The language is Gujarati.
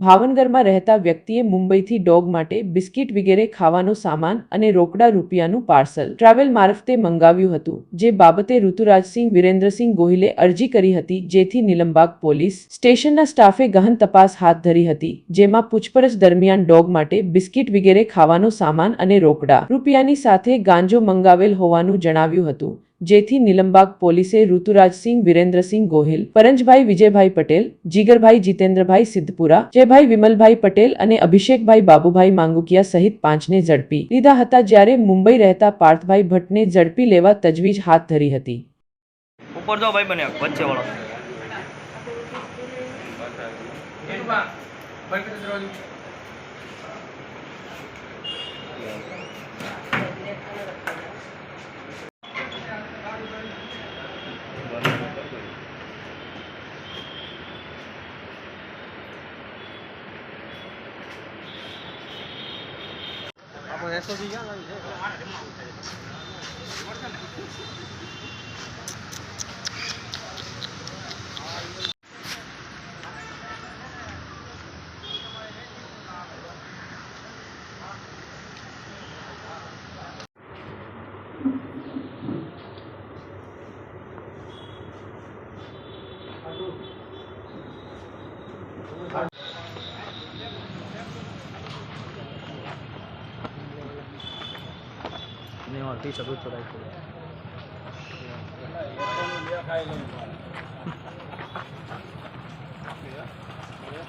ભાવનગરમાં રહેતા વ્યક્તિએ મુંબઈથી ડોગ માટે બિસ્કિટ વગેરે ખાવાનો સામાન અને રોકડા રૂપિયાનું પાર્સલ ટ્રાવેલ મારફતે મંગાવ્યું હતું, જે બાબતે ઋતુરાજસિંહ વિરેન્દ્રસિંહ ગોહિલે અરજી કરી હતી, જેથી નિલંબાગ પોલીસ સ્ટેશનના સ્ટાફે ગહન તપાસ હાથ ધરી હતી, જેમાં પૂછપરછ દરમિયાન ડોગ માટે બિસ્કિટ વગેરે ખાવાનો સામાન અને રોકડા રૂપિયાની સાથે ગાંજો મંગાવેલ હોવાનું જણાવ્યું હતું. જેથી નિલંબાગ પોલીસે ઋતુરાજસિંહ વિરેન્દ્રસિંહ ગોહિલ પરંજભાઈ વિજયભાઈ પટેલ જીગરભાઈ જીતેન્દ્રભાઈ સિદ્ધપુરા જયભાઈ વિમલભાઈ પટેલ અને અભિષેકભાઈ બાબુભાઈ માંગુકિયા સહિત પાંચને ઝડપી લીધા હતા જ્યારે મુંબઈ રહેતા પાર્થભાઈ ભટ્ટને ઝડપી લેવા તજવીજ હાથ ધરી હતી. ઉપર જો ભાઈ બન્યા વચ્ચે વાળો 都是一样的你这个。ઓર ટી શર્ટ થોડા